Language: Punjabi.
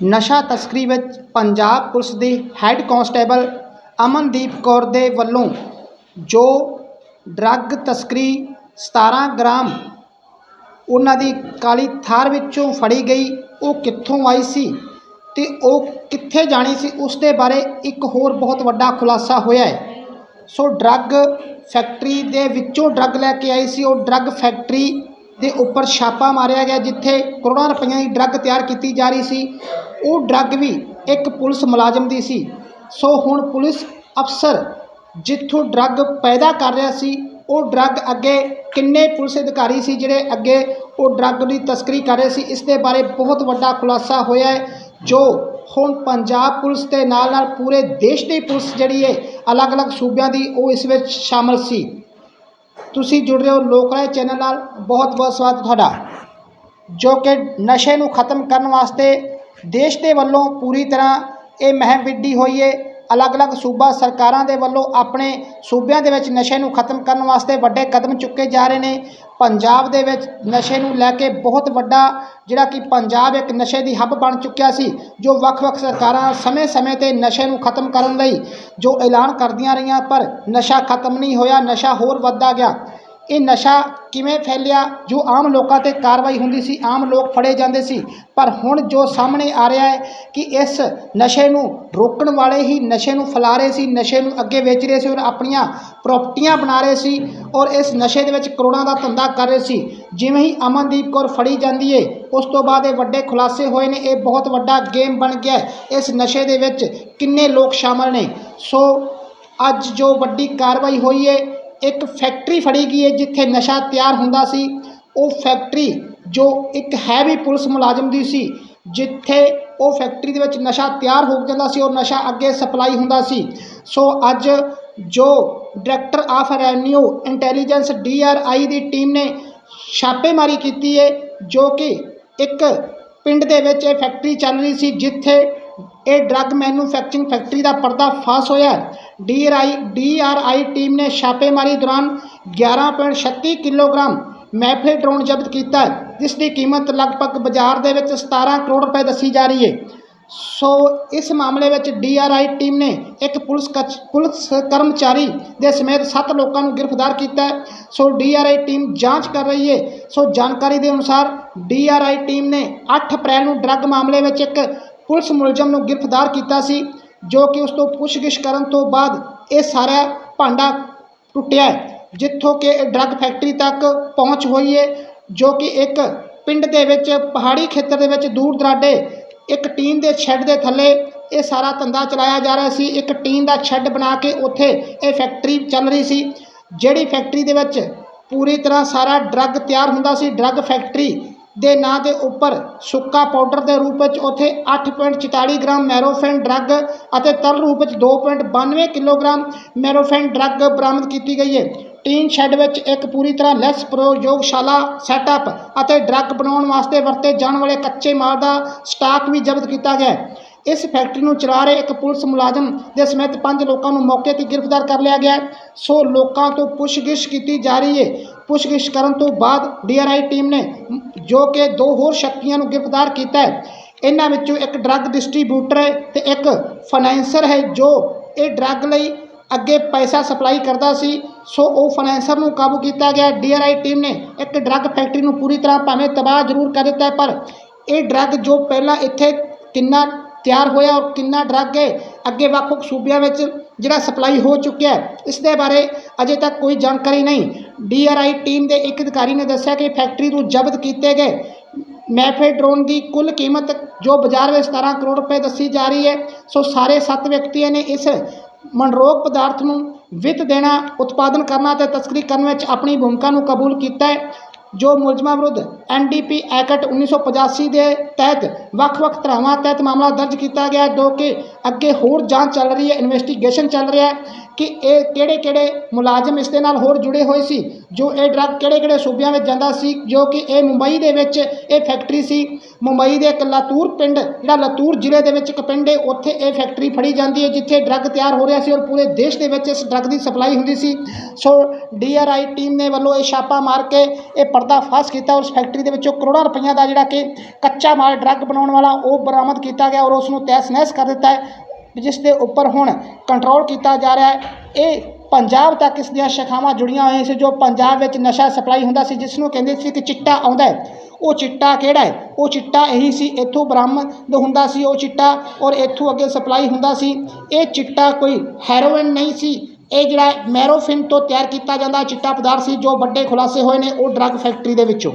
ਨਸ਼ਾ ਤਸਕਰੀ ਵਿੱਚ ਪੰਜਾਬ ਪੁਲਿਸ ਦੀ ਹੈੱਡ ਕਾਂਸਟੇਬਲ ਅਮਨਦੀਪ ਕੌਰ ਦੇ ਵੱਲੋਂ ਜੋ ਡਰੱਗ ਤਸਕਰੀ 17 ਗ੍ਰਾਮ ਉਹਨਾਂ ਦੀ ਕਾਲੀ ਥਾਰ ਵਿੱਚੋਂ ਫੜੀ ਗਈ, ਉਹ ਕਿੱਥੋਂ ਆਈ ਸੀ ਤੇ ਉਹ ਕਿੱਥੇ ਜਾਣੀ ਸੀ, ਉਸ ਦੇ ਬਾਰੇ ਇੱਕ ਹੋਰ ਬਹੁਤ ਵੱਡਾ ਖੁਲਾਸਾ ਹੋਇਆ ਹੈ। ਸੋ ਡਰੱਗ ਫੈਕਟਰੀ ਦੇ ਵਿੱਚੋਂ ਡਰੱਗ ਲੈ ਕੇ ਆਈ ਸੀ, ਉਹ ਡਰੱਗ ਫੈਕਟਰੀ ਦੇ ਉੱਪਰ ਛਾਪਾ ਮਾਰਿਆ ਗਿਆ ਜਿੱਥੇ ਕਰੋੜਾਂ ਰੁਪਈਆਂ ਦੀ ਡਰੱਗ ਤਿਆਰ ਕੀਤੀ ਜਾ ਰਹੀ ਸੀ। ਉਹ ਡਰੱਗ ਵੀ ਇੱਕ ਪੁਲਿਸ ਮੁਲਾਜ਼ਮ ਦੀ ਸੀ। ਸੋ ਹੁਣ ਪੁਲਿਸ ਅਫਸਰ ਜਿੱਥੋਂ ਡਰੱਗ ਪੈਦਾ ਕਰ ਰਿਹਾ ਸੀ, ਉਹ ਡਰੱਗ ਅੱਗੇ ਕਿੰਨੇ ਪੁਲਿਸ ਅਧਿਕਾਰੀ ਸੀ ਜਿਹੜੇ ਅੱਗੇ ਉਹ ਡਰੱਗ ਦੀ ਤਸਕਰੀ ਕਰ ਰਹੇ ਸੀ, ਇਸ ਦੇ ਬਾਰੇ ਬਹੁਤ ਵੱਡਾ ਖੁਲਾਸਾ ਹੋਇਆ ਹੈ, ਜੋ ਹੁਣ ਪੰਜਾਬ ਪੁਲਿਸ ਦੇ ਨਾਲ ਨਾਲ ਪੂਰੇ ਦੇਸ਼ ਦੀ ਪੁਲਿਸ ਜਿਹੜੀ ਹੈ, ਅਲੱਗ-ਅਲੱਗ ਸੂਬਿਆਂ ਦੀ ਉਹ ਇਸ ਵਿੱਚ ਸ਼ਾਮਲ ਸੀ। ਤੁਸੀਂ ਜੁੜ ਰਹੇ ਹੋ ਲੋਕ ਰਾਏ ਚੈਨਲ ਨਾਲ, ਬਹੁਤ ਬਹੁਤ ਸਵਾਗਤ ਤੁਹਾਡਾ। ਜੋ ਕਿ ਨਸ਼ੇ ਨੂੰ ਖਤਮ ਕਰਨ ਵਾਸਤੇ ਦੇਸ਼ ਦੇ ਵੱਲੋਂ ਪੂਰੀ ਤਰ੍ਹਾਂ ਇਹ ਮਹਿਮ ਵਿੱਢੀ ਹੋਈ ਹੈ ਅਲੱਗ-ਅਲੱਗ ਸੂਬਾ ਸਰਕਾਰਾਂ ਦੇ ਵੱਲੋਂ ਆਪਣੇ ਸੂਬਿਆਂ ਦੇ ਵਿੱਚ ਨਸ਼ੇ ਨੂੰ ਖਤਮ ਕਰਨ ਵਾਸਤੇ ਵੱਡੇ ਕਦਮ ਚੁੱਕੇ ਜਾ ਰਹੇ ਨੇ। ਪੰਜਾਬ ਦੇ ਵਿੱਚ ਨਸ਼ੇ ਨੂੰ ਲੈ ਕੇ ਬਹੁਤ ਵੱਡਾ ਜਿਹੜਾ ਕਿ ਪੰਜਾਬ ਇੱਕ ਨਸ਼ੇ ਦੀ ਹੱਬ ਬਣ ਚੁੱਕਿਆ ਸੀ, ਜੋ ਵੱਖ-ਵੱਖ ਸਰਕਾਰਾਂ ਸਮੇਂ-ਸਮੇਂ ਤੇ ਨਸ਼ੇ ਨੂੰ ਖਤਮ ਕਰਨ ਲਈ ਜੋ ਐਲਾਨ ਕਰਦੀਆਂ ਰਹੀਆਂ, ਪਰ ਨਸ਼ਾ ਖਤਮ ਨਹੀਂ ਹੋਇਆ, ਨਸ਼ਾ ਹੋਰ ਵੱਧਦਾ ਗਿਆ। ਇਹ ਨਸ਼ਾ ਕਿਵੇਂ ਫੈਲਿਆ, ਜੋ ਆਮ ਲੋਕਾਂ ਤੇ ਕਾਰਵਾਈ ਹੁੰਦੀ ਸੀ, ਆਮ ਲੋਕ ਫੜੇ ਜਾਂਦੇ ਸੀ। ਪਰ ਹੁਣ ਜੋ ਸਾਹਮਣੇ ਆ ਰਿਹਾ ਹੈ ਕਿ ਇਸ ਨਸ਼ੇ ਨੂੰ ਰੋਕਣ ਵਾਲੇ ਹੀ ਨਸ਼ੇ ਨੂੰ ਫੈਲਾ ਰਹੇ ਸੀ, ਨਸ਼ੇ ਨੂੰ ਅੱਗੇ ਵੇਚ ਰਹੇ ਸੀ ਔਰ ਆਪਣੀਆਂ ਪ੍ਰਾਪਰਟੀਆਂ ਬਣਾ ਰਹੇ ਸੀ ਔਰ ਇਸ ਨਸ਼ੇ ਦੇ ਵਿੱਚ ਕਰੋੜਾਂ ਦਾ ਧੰਦਾ ਕਰ ਰਹੇ ਸੀ। ਜਿਵੇਂ ਹੀ ਅਮਨਦੀਪ ਕੌਰ ਫੜੀ ਜਾਂਦੀ ਏ, ਉਸ ਤੋਂ ਬਾਅਦ ਇਹ ਵੱਡੇ ਖੁਲਾਸੇ ਹੋਏ ਨੇ, ਇਹ ਬਹੁਤ ਵੱਡਾ ਗੇਮ ਬਣ ਗਿਆ ਇਸ ਨਸ਼ੇ ਦੇ ਵਿੱਚ ਕਿੰਨੇ ਲੋਕ ਸ਼ਾਮਲ ਨੇ। ਸੋ ਅੱਜ ਜੋ ਵੱਡੀ ਕਾਰਵਾਈ ਹੋਈ ਏ ਇੱਕ ਫੈਕਟਰੀ ਫੜੀ ਗਈ ਹੈ ਜਿੱਥੇ ਨਸ਼ਾ ਤਿਆਰ ਹੁੰਦਾ ਸੀ। ਉਹ ਫੈਕਟਰੀ ਜੋ ਇੱਕ ਹੈ ਵੀ ਪੁਲਿਸ ਮੁਲਾਜ਼ਮ ਦੀ ਸੀ, ਜਿੱਥੇ ਉਹ ਫੈਕਟਰੀ ਦੇ ਵਿੱਚ ਨਸ਼ਾ ਤਿਆਰ ਹੋ ਜਾਂਦਾ ਸੀ ਔਰ ਨਸ਼ਾ ਅੱਗੇ ਸਪਲਾਈ ਹੁੰਦਾ ਸੀ। ਸੋ ਅੱਜ ਜੋ director of revenue intelligence DRI the team ਨੇ ਛਾਪੇਮਾਰੀ ਕੀਤੀ ਹੈ, ਜੋ ਕਿ ਇੱਕ ਪਿੰਡ ਦੇ ਵਿੱਚ ਇਹ ਫੈਕਟਰੀ ਚੱਲ ਰਹੀ ਸੀ, ਜਿੱਥੇ ਇਹ ਡਰੱਗ ਮੈਨੂਫੈਕਚਰਿੰਗ ਫੈਕਟਰੀ ਦਾ ਪਰਦਾ ਫਾਸ ਹੋਇਆ। ਡੀਆਰਆਈ ਡੀਆਰਆਈ ਟੀਮ ਨੇ ਛਾਪੇਮਾਰੀ ਦੌਰਾਨ 11.36 ਕਿਲੋਗ੍ਰਾਮ ਮੈਫੇਡਰੋਨ ਜ਼ਬਤ ਕੀਤਾ ਜਿਸ ਦੀ ਕੀਮਤ ਲਗਭਗ ਬਾਜ਼ਾਰ ਦੇ ਵਿੱਚ 17 ਕਰੋੜ ਰੁਪਏ ਦੱਸੀ ਜਾ ਰਹੀ ਹੈ। ਸੋ ਇਸ ਮਾਮਲੇ ਵਿੱਚ ਡੀਆਰਆਈ ਟੀਮ ਨੇ ਇੱਕ ਪੁਲਿਸ ਕਚ- ਪੁਲਿਸ ਕਰਮਚਾਰੀ ਦੇ ਸਮੇਤ 7 ਲੋਕਾਂ ਨੂੰ ਗ੍ਰਿਫਤਾਰ ਕੀਤਾ ਹੈ। ਸੋ ਡੀਆਰਆਈ ਟੀਮ ਜਾਂਚ ਕਰ ਰਹੀ ਹੈ। ਸੋ ਜਾਣਕਾਰੀ ਦੇ ਅਨੁਸਾਰ ਡੀਆਰਆਈ ਟੀਮ ਨੇ 8 ਅਪ੍ਰੈਲ ਨੂੰ ਡਰੱਗ ਮਾਮਲੇ ਵਿੱਚ ਇੱਕ ਪੁਲਿਸ ਮੁਲਜ਼ਮ ਨੂੰ ਗ੍ਰਿਫਤਾਰ ਕੀਤਾ ਸੀ। ਜੋ ਕਿ ਉਸ ਤੋਂ ਪੁੱਛਗਿੱਛ ਕਰਨ ਤੋਂ ਬਾਅਦ ਇਹ ਸਾਰਾ ਭਾਂਡਾ ਟੁੱਟਿਆ ਜਿੱਥੋਂ ਕਿ ਇਹ ਡਰੱਗ ਫੈਕਟਰੀ ਤੱਕ ਪਹੁੰਚ ਹੋਈ ਹੈ, ਜੋ ਕਿ ਇੱਕ ਪਿੰਡ ਦੇ ਵਿੱਚ ਪਹਾੜੀ ਖੇਤਰ ਦੇ ਵਿੱਚ ਦੂਰ ਦਰਾਡੇ ਇੱਕ ਟੀਨ ਦੇ ਸ਼ੈੱਡ ਦੇ ਥੱਲੇ ਇਹ ਸਾਰਾ ਧੰਦਾ ਚਲਾਇਆ ਜਾ ਰਿਹਾ ਸੀ। ਇੱਕ ਟੀਨ ਦਾ ਸ਼ੈੱਡ ਬਣਾ ਕੇ ਉੱਥੇ ਇਹ ਫੈਕਟਰੀ ਚੱਲ ਰਹੀ ਸੀ, ਜਿਹੜੀ ਫੈਕਟਰੀ ਦੇ ਵਿੱਚ ਪੂਰੀ ਤਰ੍ਹਾਂ ਸਾਰਾ ਡਰੱਗ ਤਿਆਰ ਹੁੰਦਾ ਸੀ। ਡਰੱਗ ਫੈਕਟਰੀ ਦੇ ਨਾਂ ਦੇ ਉੱਪਰ ਸੁੱਕਾ ਪਾਊਡਰ ਦੇ ਰੂਪ ਵਿੱਚ ਉੱਥੇ 8.44 ਗ੍ਰਾਮ ਮੈਰੋਫੈਨ ਡਰੱਗ ਅਤੇ ਤਰਲ ਰੂਪ ਵਿੱਚ 2.92 ਕਿਲੋਗ੍ਰਾਮ ਮੈਰੋਫੈਨ ਡਰੱਗ ਬਰਾਮਦ ਕੀਤੀ ਗਈ ਹੈ। ਟੀਨ ਸ਼ੈੱਡ ਵਿੱਚ ਇੱਕ ਪੂਰੀ ਤਰ੍ਹਾਂ ਲੈਸ ਪ੍ਰਯੋਗਸ਼ਾਲਾ ਸੈਟਅਪ ਅਤੇ ਡਰੱਗ ਬਣਾਉਣ ਵਾਸਤੇ ਵਰਤੇ ਜਾਣ ਵਾਲੇ ਕੱਚੇ ਮਾਲ ਦਾ ਸਟਾਕ ਵੀ ਜ਼ਬਤ ਕੀਤਾ ਗਿਆ ਇਸ ਫੈਕਟਰੀ ਨੂੰ ਚਲਾ ਰਹੇ ਇੱਕ ਪੁਲਿਸ ਮੁਲਾਜ਼ਮ ਦੇ ਸਮੇਤ ਪੰਜ ਲੋਕਾਂ ਨੂੰ ਮੌਕੇ ਤੇ ਗ੍ਰਿਫਤਾਰ ਕਰ ਲਿਆ ਗਿਆ ਸੋ ਲੋਕਾਂ ਤੋਂ ਪੁੱਛਗਿੱਛ ਕੀਤੀ ਜਾ ਰਹੀ ਹੈ। ਪੁੱਛਗਿੱਛ ਕਰਨ ਤੋਂ ਬਾਅਦ ਡੀਆਰਆਈ ਟੀਮ ਨੇ ਜੋ ਕਿ ਦੋ ਹੋਰ ਸ਼ੱਕੀਆਂ ਨੂੰ ਗ੍ਰਿਫਤਾਰ ਕੀਤਾ ਹੈ। ਇਹਨਾਂ ਵਿੱਚੋਂ ਇੱਕ ਡਰੱਗ ਡਿਸਟ੍ਰੀਬਿਊਟਰ ਹੈ ਤੇ ਇੱਕ ਫਾਈਨੈਂਸਰ ਹੈ ਜੋ ਇਹ ਡਰੱਗ ਲਈ ਅੱਗੇ ਪੈਸਾ ਸਪਲਾਈ ਕਰਦਾ ਸੀ। ਸੋ ਉਹ ਫਾਈਨੈਂਸਰ ਨੂੰ ਕਾਬੂ ਕੀਤਾ ਗਿਆ। ਡੀਆਰਆਈ ਟੀਮ ਨੇ ਇੱਕ ਡਰੱਗ ਫੈਕਟਰੀ ਨੂੰ ਪੂਰੀ ਤਰ੍ਹਾਂ ਭਾਵੇਂ ਤਬਾਹ ਜ਼ਰੂਰ ਕਰ ਦਿੱਤਾ ਪਰ ਇਹ ਡਰੱਗ ਜੋ ਪਹਿਲਾਂ ਇੱਥੇ ਕਿੰਨਾ ਤਿਆਰ ਹੋਇਆ ਔਰ ਕਿੰਨਾ ਡਰੱਗ ਹੈ, ਅੱਗੇ ਵੱਖ-ਵੱਖ ਸੂਬਿਆਂ ਵਿੱਚ ਜਿਹੜਾ ਸਪਲਾਈ ਹੋ ਚੁੱਕਿਆ ਹੈ, ਇਸ ਦੇ ਬਾਰੇ ਅਜੇ ਤੱਕ ਕੋਈ ਜਾਣਕਾਰੀ ਨਹੀਂ। ਡੀਆਰਆਈ ਟੀਮ ਦੇ ਇੱਕ ਅਧਿਕਾਰੀ ਨੇ ਦੱਸਿਆ ਕਿ ਫੈਕਟਰੀ ਤੋਂ ਜ਼ਬਤ ਕੀਤੇ ਗਏ ਮੈਫੇਡਰੋਨ ਦੀ ਕੁੱਲ ਕੀਮਤ ਜੋ ਬਾਜ਼ਾਰ ਵਿੱਚ 17 ਕਰੋੜ ਰੁਪਏ ਦੱਸੀ ਜਾ ਰਹੀ ਹੈ, ਸੋ ਸਾਰੇ 7 ਵਿਅਕਤੀਆਂ ਨੇ ਇਸ ਮਨਰੋਗ ਪਦਾਰਥ ਨੂੰ ਵਿੱਤ ਦੇਣਾ, ਉਤਪਾਦਨ ਕਰਨਾ ਅਤੇ ਤਸਕਰੀ ਕਰਨ ਵਿੱਚ ਆਪਣੀ ਭੂਮਿਕਾ ਨੂੰ ਕਬੂਲ ਕੀਤਾ ਹੈ, ਜੋ ਮੁਲਜ਼ਮਾਂ ਵਿਰੁੱਧ ਐਨਡੀਪੀ ਐਕਟ 1985 ਦੇ ਤਹਿਤ ਵੱਖ-ਵੱਖ ਧਰਾਵਾਂ ਤਹਿਤ ਮਾਮਲਾ ਦਰਜ ਕੀਤਾ ਗਿਆ ਜੋ ਕਿ ਅੱਗੇ ਹੋਰ ਜਾਂਚ ਚੱਲ ਰਹੀ ਹੈ, ਇਨਵੈਸਟੀਗੇਸ਼ਨ ਚੱਲ ਰਿਹਾ ਹੈ। ਕਿ ਇਹ ਕਿਹੜੇ ਕਿਹੜੇ ਮੁਲਾਜ਼ਮ ਇਸ ਦੇ ਨਾਲ ਹੋਰ ਜੁੜੇ ਹੋਏ ਸੀ, ਜੋ ਇਹ ਡਰੱਗ ਕਿਹੜੇ ਕਿਹੜੇ ਸੂਬਿਆਂ ਵਿੱਚ ਜਾਂਦਾ ਸੀ, ਜੋ ਕਿ ਇਹ ਮੁੰਬਈ ਦੇ ਵਿੱਚ ਇਹ ਫੈਕਟਰੀ ਸੀ। ਮੁੰਬਈ ਦੇ ਇੱਕ ਲਾਤੂਰ ਪਿੰਡ, ਜਿਹੜਾ ਲਾਤੂਰ ਜ਼ਿਲ੍ਹੇ ਦੇ ਵਿੱਚ ਇੱਕ ਪਿੰਡ ਹੈ, ਉੱਥੇ ਇਹ ਫੈਕਟਰੀ ਫੜੀ ਜਾਂਦੀ ਹੈ, ਜਿੱਥੇ ਡਰੱਗ ਤਿਆਰ ਹੋ ਰਿਹਾ ਸੀ ਔਰ ਪੂਰੇ ਦੇਸ਼ ਦੇ ਵਿੱਚ ਇਸ ਡਰੱਗ ਦੀ ਸਪਲਾਈ ਹੁੰਦੀ ਸੀ। ਸੋ ਡੀਆਰਆਈ ਟੀਮ ਨੇ ਵੱਲੋਂ ਇਹ ਛਾਪਾ ਮਾਰ ਕੇ ਇਹ ਪਰਦਾ ਫਾਸ਼ ਕੀਤਾ ਔਰ ਉਸ ਫੈਕਟਰੀ ਦੇ ਵਿੱਚੋਂ ਕਰੋੜਾਂ ਰੁਪਈਆਂ ਦਾ ਜਿਹੜਾ ਕਿ ਕੱਚਾ ਮਾਲ ਡਰੱਗ ਬਣਾਉਣ ਵਾਲਾ ਉਹ ਬਰਾਮਦ ਕੀਤਾ ਗਿਆ ਔਰ ਉਸ ਨੂੰ ਤਹਿਸ ਨਹਿਸ ਕਰ ਦਿੱਤਾ ਹੈ। ਜਿਸ ਦੇ ਉੱਪਰ ਹੁਣ ਕੰਟਰੋਲ ਕੀਤਾ ਜਾ ਰਿਹਾ ਹੈ। ਇਹ ਪੰਜਾਬ ਤੱਕ ਇਸ ਦੀਆਂ ਸ਼ਾਖਾਵਾਂ ਜੁੜੀਆਂ ਹੋਈਆਂ ਸੀ, ਜੋ ਪੰਜਾਬ ਵਿੱਚ ਨਸ਼ਾ ਸਪਲਾਈ ਹੁੰਦਾ ਸੀ ਜਿਸ ਨੂੰ ਕਹਿੰਦੇ ਸੀ ਕਿ ਚਿੱਟਾ ਆਉਂਦਾ ਹੈ। ਉਹ ਚਿੱਟਾ ਕਿਹੜਾ ਹੈ? ਉਹ ਚਿੱਟਾ ਇਹੀ ਸੀ, ਇੱਥੋਂ ਬਰਾਮਦ ਹੁੰਦਾ ਸੀ ਉਹ ਚਿੱਟਾ ਔਰ ਇੱਥੋਂ ਅੱਗੇ ਸਪਲਾਈ ਹੁੰਦਾ ਸੀ। ਇਹ ਚਿੱਟਾ ਕੋਈ ਹੈਰੋਇਨ ਨਹੀਂ ਸੀ। ਇਹ ਜਿਹੜਾ ਮੈਰੋਫਿਨ ਤੋਂ ਤਿਆਰ ਕੀਤਾ ਜਾਂਦਾ ਚਿੱਟਾ ਪਦਾਰਥ ਸੀ, ਜੋ ਵੱਡੇ ਖੁਲਾਸੇ ਹੋਏ ਨੇ ਉਹ ਡਰੱਗ ਫੈਕਟਰੀ ਦੇ ਵਿੱਚੋਂ।